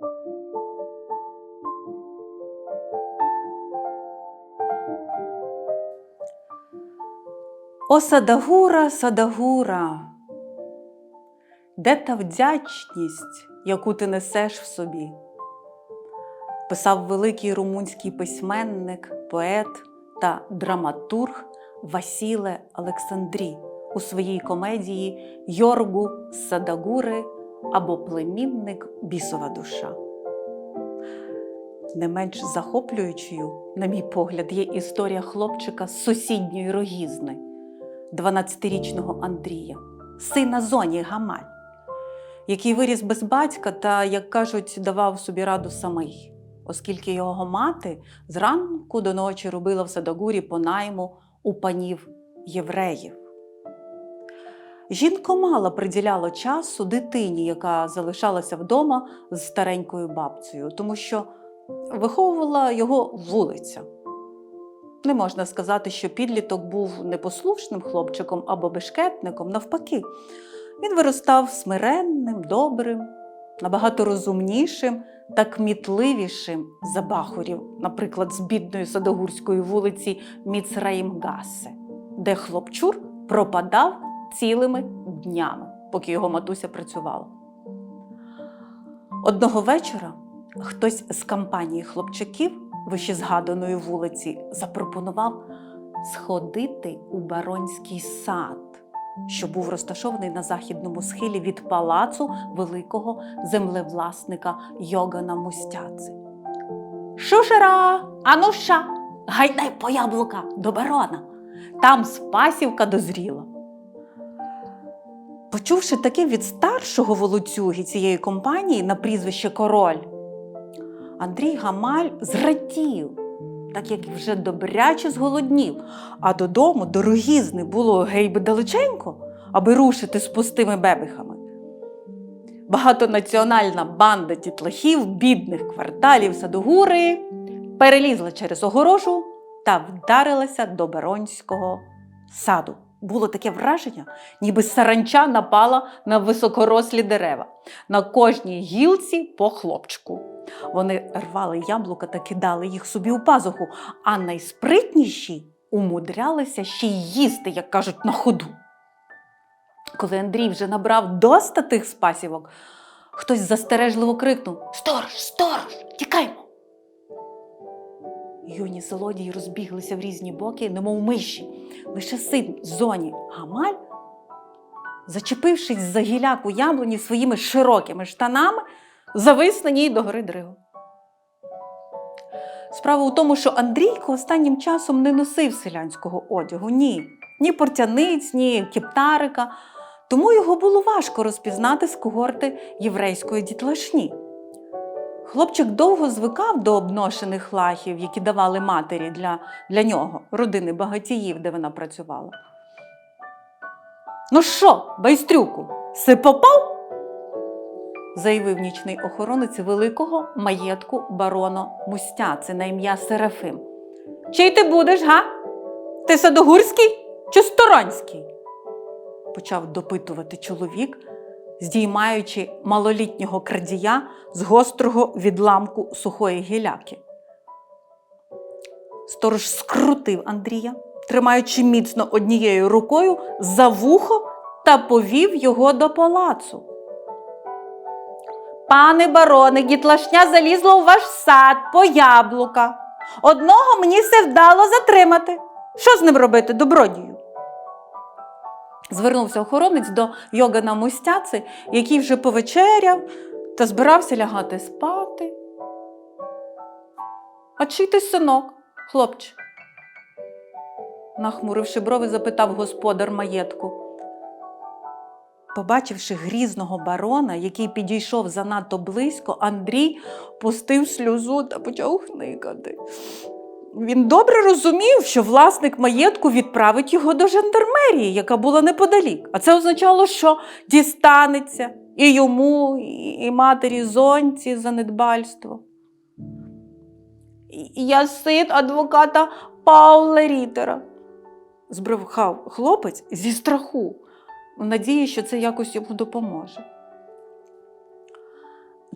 О Садагура, Садагура, де та вдячність, яку ти несеш в собі? Писав великий румунський письменник, поет та драматург Васіле Олександрій у своїй комедії Йоргу Садагури або Племінник Бісова душа. Не менш захоплюючою, на мій погляд, є історія хлопчика з сусідньої рогізни, 12-річного Андрія, сина зоні Гамаль, який виріс без батька та, як кажуть, давав собі раду самий, оскільки його мати зранку до ночі робила в Садагурі по найму у панів євреїв. Жінка мало приділяла часу дитині, яка залишалася вдома з старенькою бабцею, тому що виховувала його вулиця. Не можна сказати, що підліток був непослушним хлопчиком або бешкетником, навпаки, він виростав смиренним, добрим, набагато розумнішим та кмітливішим за бахурів, наприклад, з бідної садогурської вулиці Міцраїмгасе, де хлопчур пропадав цілими днями, поки його матуся працювала. Одного вечора хтось з компанії хлопчаків вищезгаданої вулиці запропонував сходити у баронський сад, що був розташований на західному схилі від палацу великого землевласника Йогана Мустяци. Шушера, ануша, гайдай по яблука до барона. Там спасівка дозріла. Почувши таке від старшого волоцюги цієї компанії на прізвище Король, Андрій Гамаль зрадів, так як вже добряче зголоднів, а додому дорогізни було гейби далеченько, аби рушити з пустими бебехами. Багатонаціональна банда дітлахів бідних кварталів Садогури перелізла через огорожу та вдарилася до Баронського саду. Було таке враження, ніби саранча напала на високорослі дерева. На кожній гілці по хлопчику. Вони рвали яблука та кидали їх собі у пазуху, а найспритніші умудрялися ще й їсти, як кажуть, на ходу. Коли Андрій вже набрав доста тих спасівок, хтось застережливо крикнув Сторож, сторож, тікаймо! Юні злодії розбіглися в різні боки, немов миші. Лише син зоні Гамаль, зачепившись за гіляку яблуні своїми широкими штанами, завис на ній до гори дригу. Справа у тому, що Андрійко останнім часом не носив селянського одягу, ні, ні портяниць, ні кептарика, тому його було важко розпізнати з когорти єврейської дітлашні. Хлопчик довго звикав до обношених лахів, які давали матері для, для нього, родини багатіїв, де вона працювала. Ну що, байстрюку, си попав? заявив нічний охоронець великого маєтку барона Мустяци на ім'я Серафим. Чий ти будеш, га? Ти садогурський чи сторонський? почав допитувати чоловік, здіймаючи малолітнього крадія з гострого відламку сухої гіляки. Сторож скрутив Андрія, тримаючи міцно однією рукою за вухо та повів його до палацу. Пане бароне, дітлашня залізла у ваш сад по яблука. Одного мені все вдало затримати. Що з ним робити, добродію? Звернувся охоронець до Йогана Мустяци, який вже повечеряв та збирався лягати спати. А чий ти синок, хлопче? Нахмуривши брови, запитав господар маєтку. Побачивши грізного барона, який підійшов занадто близько, Андрій пустив сльозу та почав хникати. Він добре розумів, що власник маєтку відправить його до жандармерії, яка була неподалік. А це означало, що дістанеться і йому, і матері зоньці за недбальство. Я син адвоката Паула Рітера, збрехав хлопець зі страху, у надії, що це якось йому допоможе.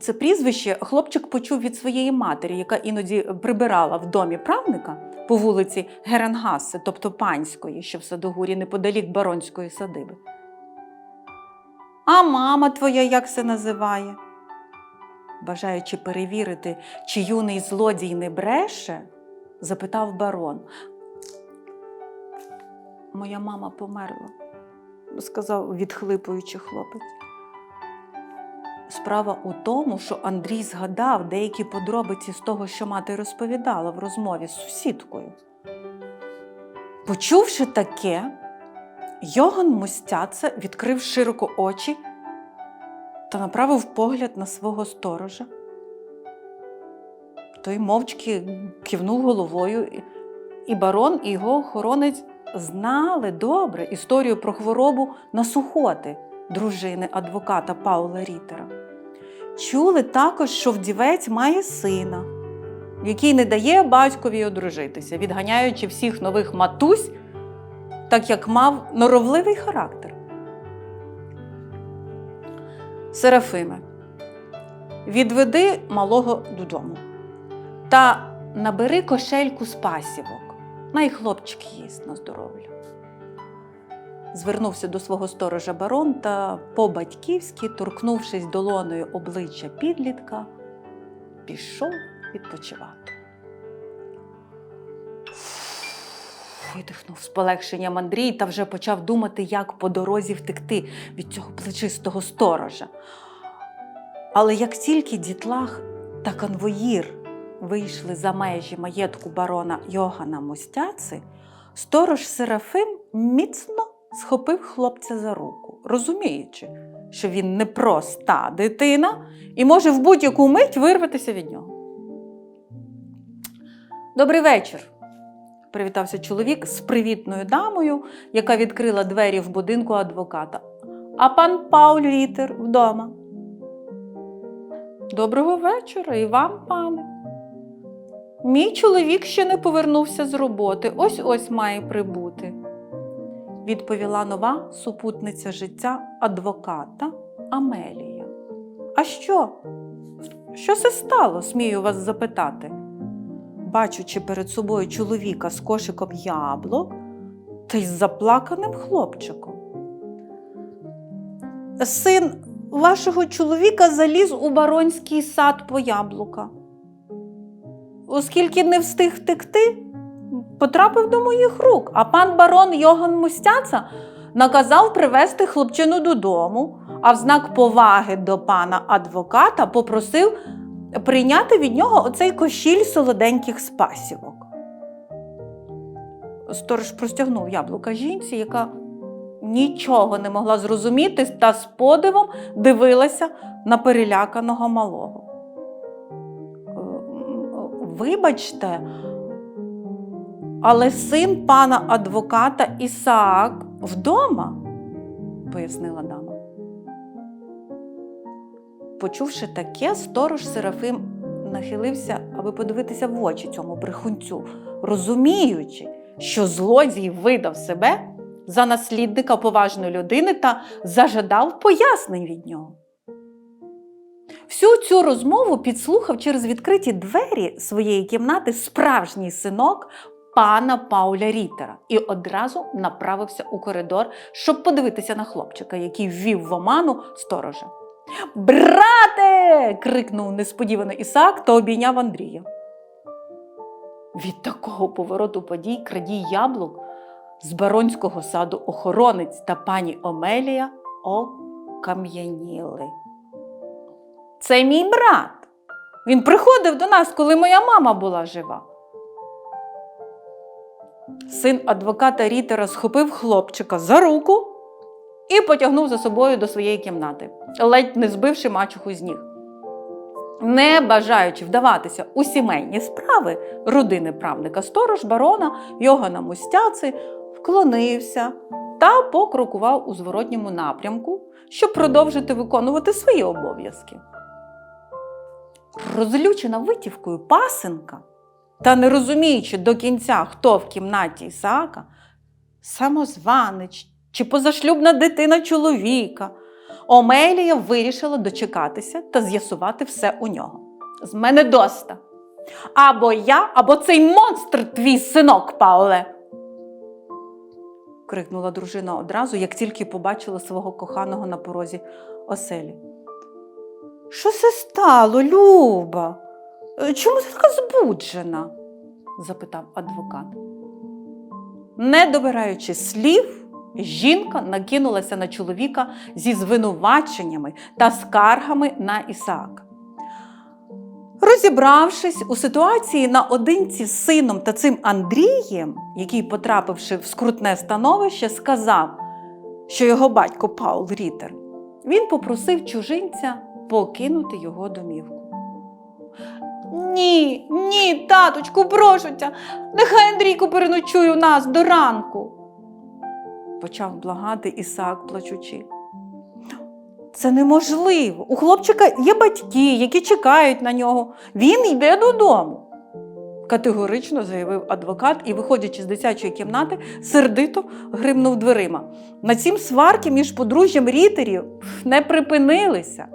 Це прізвище хлопчик почув від своєї матері, яка іноді прибирала в домі правника по вулиці Геренгасе, тобто панської, що в Садогурі неподалік баронської садиби. А мама твоя як се називає? Бажаючи перевірити, чи юний злодій не бреше, запитав барон. Моя мама померла, сказав відхлипуючи хлопець. Справа у тому, що Андрій згадав деякі подробиці з того, що мати розповідала в розмові з сусідкою. Почувши таке, Йоган Мостяце відкрив широко очі та направив погляд на свого сторожа. Той мовчки кивнув головою, і- барон, і його охоронець знали добре історію про хворобу на сухоти дружини адвоката Паула Рітера. Чули також, що вдівець має сина, який не дає батькові одружитися, відганяючи всіх нових матусь, так як мав норовливий характер. Серафиме, відведи малого додому та набери кошельку з пасівок. Най хлопчик їсть на здоров'я. Звернувся до свого сторожа барон та по-батьківськи, торкнувшись долоною обличчя підлітка, пішов відпочивати. Видихнув з полегшенням Андрій та вже почав думати, як по дорозі втекти від цього плечистого сторожа. Але як тільки дітлах та конвоїр вийшли за межі маєтку барона Йогана Мостяци, сторож Серафим міцно схопив хлопця за руку, розуміючи, що він не проста дитина і може в будь-яку мить вирватися від нього. Добрий вечір, привітався чоловік з привітною дамою, яка відкрила двері в будинку адвоката. А пан Пауль Рітер вдома. Доброго вечора і вам, пане. Мій чоловік ще не повернувся з роботи, ось ось має прибути, відповіла нова супутниця життя адвоката Амелія. А що? Що це стало, смію вас запитати? Бачучи перед собою чоловіка з кошиком яблук та й з заплаканим хлопчиком. Син вашого чоловіка заліз у баронський сад по яблука. Оскільки не встиг втекти, потрапив до моїх рук, а пан барон Йоган Мустяца наказав привезти хлопчину додому, а в знак поваги до пана адвоката попросив прийняти від нього оцей кошіль солоденьких спасівок. Сторож простягнув яблука жінці, яка нічого не могла зрозуміти та з подивом дивилася на переляканого малого. Е, Вибачте, але син пана адвоката Ісаак вдома, пояснила дама. Почувши таке, сторож Серафим нахилився, аби подивитися в очі цьому брехунцю, розуміючи, що злодій видав себе за наслідника поважної людини та зажадав пояснень від нього. Всю цю розмову підслухав через відкриті двері своєї кімнати справжній синок пана Пауля Рітера і одразу направився у коридор, щоб подивитися на хлопчика, який ввів в оману сторожа. Брате. крикнув несподівано Ісаак та обійняв Андрія. Від такого повороту подій крадій яблук з баронського саду охоронець та пані Омелія окам'яніли. Це мій брат. Він приходив до нас, коли моя мама була жива. Син адвоката Рітера схопив хлопчика за руку і потягнув за собою до своєї кімнати, ледь не збивши мачуху з ніг. Не бажаючи вдаватися у сімейні справи родини правника сторож барона Йогана Мустяци вклонився та покрокував у зворотньому напрямку, щоб продовжити виконувати свої обов'язки. Розлючена витівкою пасенка та не розуміючи до кінця, хто в кімнаті Ісаака, самозванич чи позашлюбна дитина чоловіка, Омелія вирішила дочекатися та з'ясувати все у нього. З мене доста. Або я, або цей монстр, твій синок, Пауле. крикнула дружина одразу, як тільки побачила свого коханого на порозі оселі. Що це стало, Люба? Е, Чому ти така збуджена? запитав адвокат. Не добираючи слів, жінка накинулася на чоловіка зі звинуваченнями та скаргами на Ісаака. Розібравшись у ситуації наодинці з сином та цим Андрієм, який, потрапивши в скрутне становище, сказав, що його батько Паул Рітер, він попросив чужинця покинути його домівку. Ні, ні, таточку, прошу тя, нехай Андрійко переночує у нас до ранку, почав благати Ісаак, плачучи. Це неможливо. У хлопчика є батьки, які чекають на нього. Він йде додому. Категорично заявив адвокат і, виходячи з дитячої кімнати, сердито гримнув дверима. На цім сварки між подружжям рітерів не припинилися,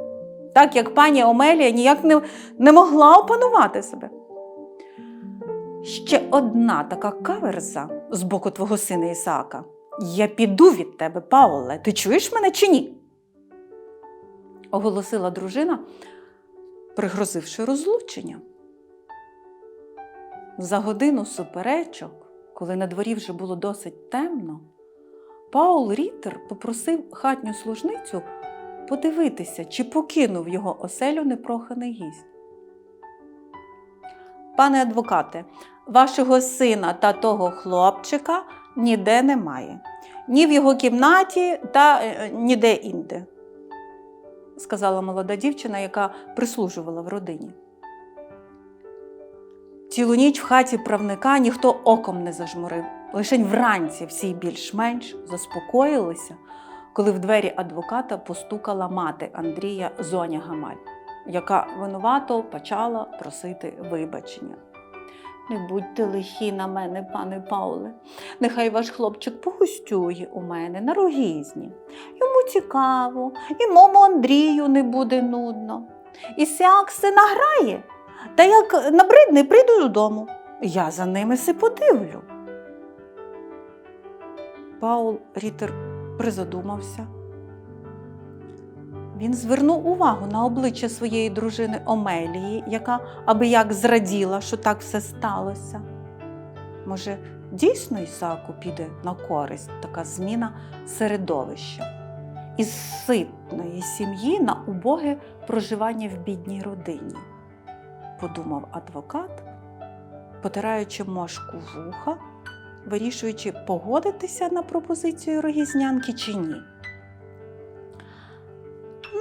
так як пані Омелія ніяк не, не могла опанувати себе. Ще одна така каверза з боку твого сина Ісаака. Я піду від тебе, Пауле. Ти чуєш мене чи ні? оголосила дружина, пригрозивши розлучення. За годину суперечок, коли на дворі вже було досить темно, Паул Рітер попросив хатню служницю подивитися, чи покинув його оселю непроханий гість. Пане адвокате, вашого сина та того хлопчика ніде немає, ні в його кімнаті та е, ніде інде, сказала молода дівчина, яка прислужувала в родині. Цілу ніч в хаті правника ніхто оком не зажмурив. Лишень вранці всі більш-менш заспокоїлися, коли в двері адвоката постукала мати Андрія Зоня Гамаль, яка винувато почала просити вибачення. Не будьте лихі на мене, пане Пауле. Нехай ваш хлопчик погостює у мене на рогізні. Йому цікаво, і мому Андрію не буде нудно. І сяк се награє, та як набридне, прийду додому. Я за ними се подивлю. Паул Рітер призадумався. Він звернув увагу на обличчя своєї дружини Омелії, яка аби як зраділа, що так все сталося. Може, дійсно Ісаку піде на користь така зміна середовища із ситної сім'ї на убоге проживання в бідній родині, подумав адвокат, потираючи мошку вуха, вирішуючи, погодитися на пропозицію рогізнянки чи ні.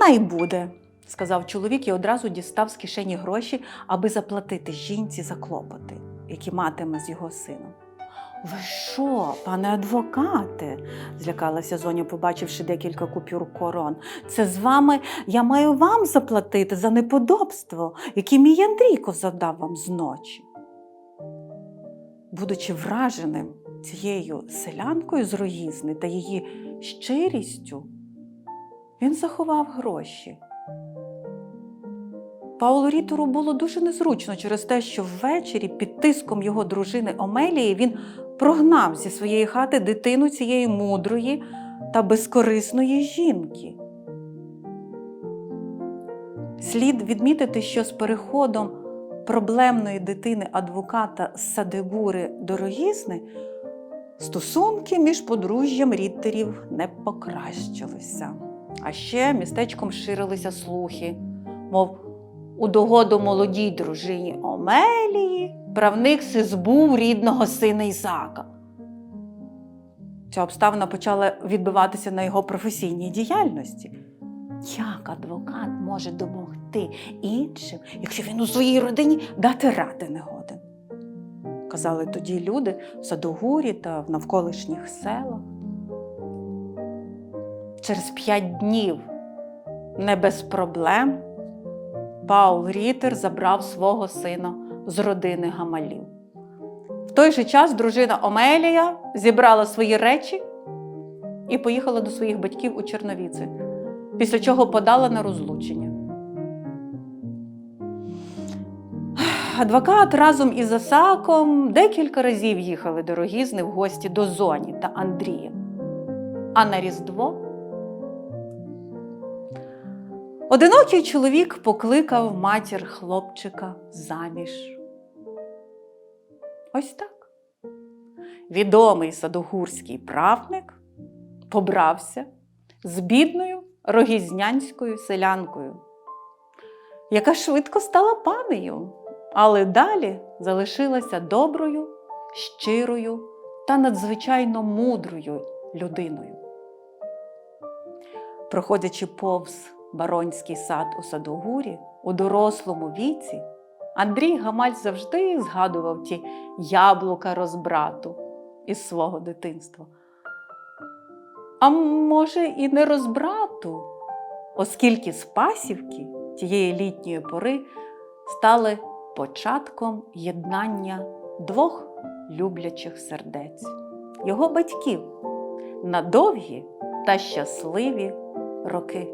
Най буде, сказав чоловік і одразу дістав з кишені гроші, аби заплатити жінці за клопоти, які матиме з його сином. Ви що, пане адвокате? злякалася Зоня, побачивши декілька купюр корон. Це з вами я маю вам заплатити за неподобство, яке мій Андрійко завдав вам зночі. Будучи враженим цією селянкою з рогізни та її щирістю, він заховав гроші. Паулу Рітору було дуже незручно через те, що ввечері під тиском його дружини Омелії він прогнав зі своєї хати дитину цієї мудрої та безкорисної жінки. Слід відмітити, що з переходом проблемної дитини адвоката Садегури Дорогізни стосунки між подружжям Ріттерів не покращилися. А ще містечком ширилися слухи, мов у догоду молодій дружині Омелії правник си збув рідного сина Ісаака. Ця обставина почала відбиватися на його професійній діяльності. Як адвокат може допомогти іншим, якщо він у своїй родині дати ради не годен? Казали тоді люди в Садогурі та в навколишніх селах. Через п'ять днів, не без проблем, Паул Рітер забрав свого сина з родини Гамалів. В той же час дружина Омелія зібрала свої речі і поїхала до своїх батьків у Черновіці. Після чого подала на розлучення. Адвокат разом із Осаком декілька разів їхали до Рогізни в гості до Зоні та Андрія. А на Різдво одинокий чоловік покликав матір хлопчика заміж. Ось так. Відомий садогурський правник побрався з бідною рогізнянською селянкою, яка швидко стала панею, але далі залишилася доброю, щирою та надзвичайно мудрою людиною. Проходячи повз баронський сад у Садогурі у дорослому віці, Андрій Гамаль завжди згадував ті яблука розбрату із свого дитинства. А може, і не розбрату, оскільки спасівки тієї літньої пори стали початком єднання двох люблячих сердець, його батьків на довгі та щасливі роки.